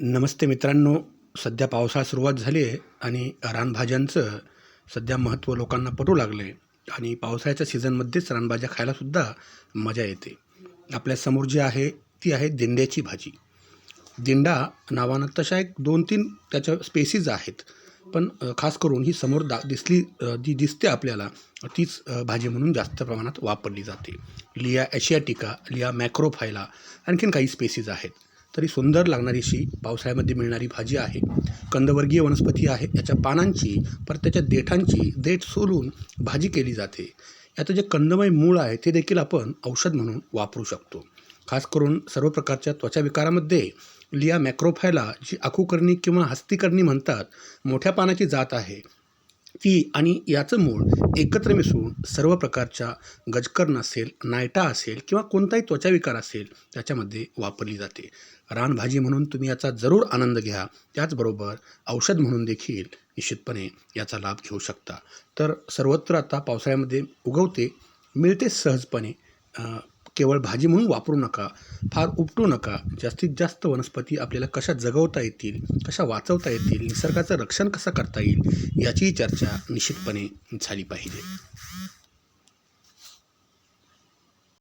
नमस्ते मित्रांनो सध्या पावसाळा सुरुवात झाली आहे आणि रानभाज्यांचं सध्या महत्त्व लोकांना पटू लागलं आहे आणि पावसाळ्याच्या सीझनमध्येच रानभाज्या खायलासुद्धा मजा येते. आपल्यासमोर जी आहे ती आहे दिंड्याची भाजी. दिंडा नावानं तशा एक दोन तीन त्याच्या स्पेसीज आहेत. पण खास करून ही समोर दा दिसली जी दिसते आपल्याला तीच भाजी म्हणून जास्त प्रमाणात वापरली जाते. लिया ॲशियाटिका लिया मॅक्रोफायला आणखीन काही स्पेसीज आहेत. तरी सुंदर लागणारी अशी पावसाळ्यामध्ये मिळणारी भाजी आहे. कंदवर्गीय वनस्पती आहे. याच्या पानांची परत त्याच्या देठांची देठ सोलून भाजी केली जाते. याचं जे कंदमय मूळ आहे ते देखील आपण औषध म्हणून वापरू शकतो. खास करून सर्व प्रकारच्या त्वचा विकारामध्ये लिया मॅक्रोफायला जी आखूकर्णी किंवा हस्तीकर्णी म्हणतात मोठ्या पानाची जात आहे. ती आणि याचं मूळ एकत्र मिसळून सर्व प्रकारच्या गजकर्ण असेल नायटा असेल किंवा कोणताही त्वचाविकार असेल त्याच्यामध्ये वापरली जाते. रानभाजी म्हणून तुम्ही याचा जरूर आनंद घ्या. त्याचबरोबर औषध म्हणून देखील निश्चितपणे याचा लाभ घेऊ शकता. तर सर्वत्र आता पावसाळ्यामध्ये उगवते मिळते सहजपणे केवळ भाजी म्हणून वापरू नका फार उपटू नका. जास्तीत जास्त वनस्पती आपल्याला कशा जगवता येतील कशा वाचवता येतील निसर्गाचं रक्षण कसं करता येईल याचीही चर्चा निश्चितपणे झाली पाहिजे.